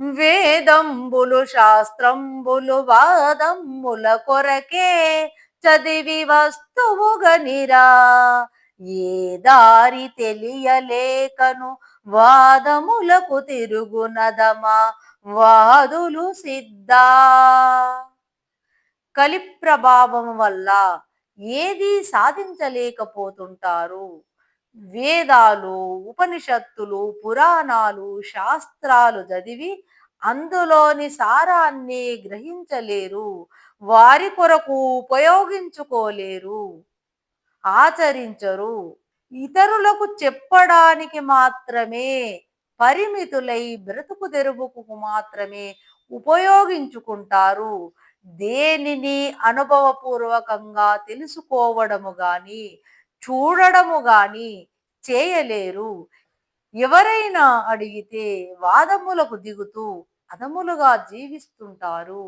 వేదంబులు శాస్త్రంబులు వాదంబుల కొరకే చదివి వస్తువుగనిరా ఏ దారి తెలియలేకను వాదములకు తిరుగునదమా? వాదులు సిద్ధా. కలి ప్రభావం వల్ల ఏది సాధించలేకపోతుంటారు. వేదాలు ఉపనిషత్తులు పురాణాలు శాస్త్రాలు చదివి అందులోని సారాన్ని గ్రహించలేరు. వారి కొరకు ఉపయోగించుకోలేరు. ఆచరించరు. ఇతరులకు చెప్పడానికి మాత్రమే పరిమితులై బ్రతుకు తెరువుకు మాత్రమే ఉపయోగించుకుంటారు. దేనిని అనుభవపూర్వకంగా తెలుసుకోవడము గాని చూడడము గాని చేయలేరు. ఎవరైనా అడిగితే వాదములకు దిగుతూ అదములుగా జీవిస్తుంటారు.